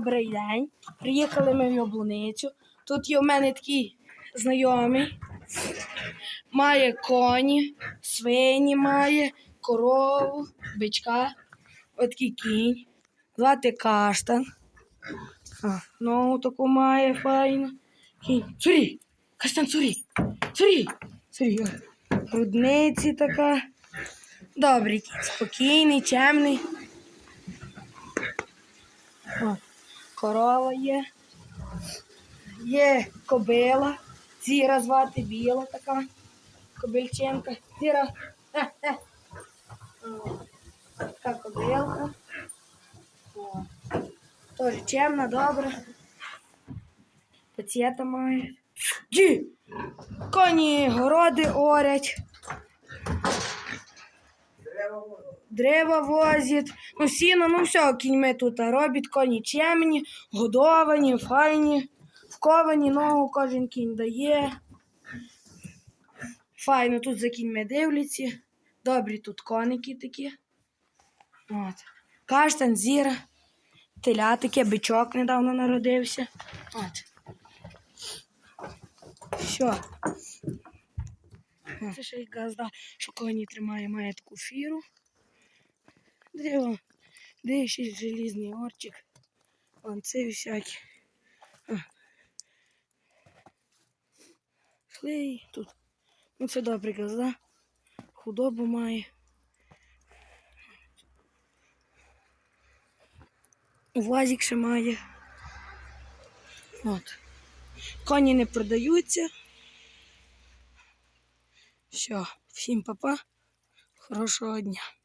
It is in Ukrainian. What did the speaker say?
добрий день. Приїхали ми в Яблуницю. Тут є в мене такий знайомий. Має коні, свині має, корову, бичка, отакий кінь, звати каштан. Ногу таку має файну. Кінь. Цурі! Каштан цурі! Цурі! Цурі! Грудниці така. Добрий спокійний, чемний. О, корова є. Є кобила. Зіра звати біла така. Кобильченка. Зіра. Е, е. Така кобилка. Теж чемна, добра. Пацієта має. Ді! Коні городи орять. Дерева возять, ну сіно, ну все кіньми тут роблять, коні чемні, годовані, файні, вковані, ногу кожен кінь дає. Файно тут за кіньми дивляться. Добрі тут коники такі. От. Каштан, зіра, теля таке, бичок недавно народився. От. Все. Це ще й газда, що коні тримає, має таку фіру. Де? Де ще й желізний орчик? Вон всякі. Хлей тут. Ну це добре газда. Худобу має. Вазик ще має. От. Коні не продаються. Все, всім папа. Хорошого дня.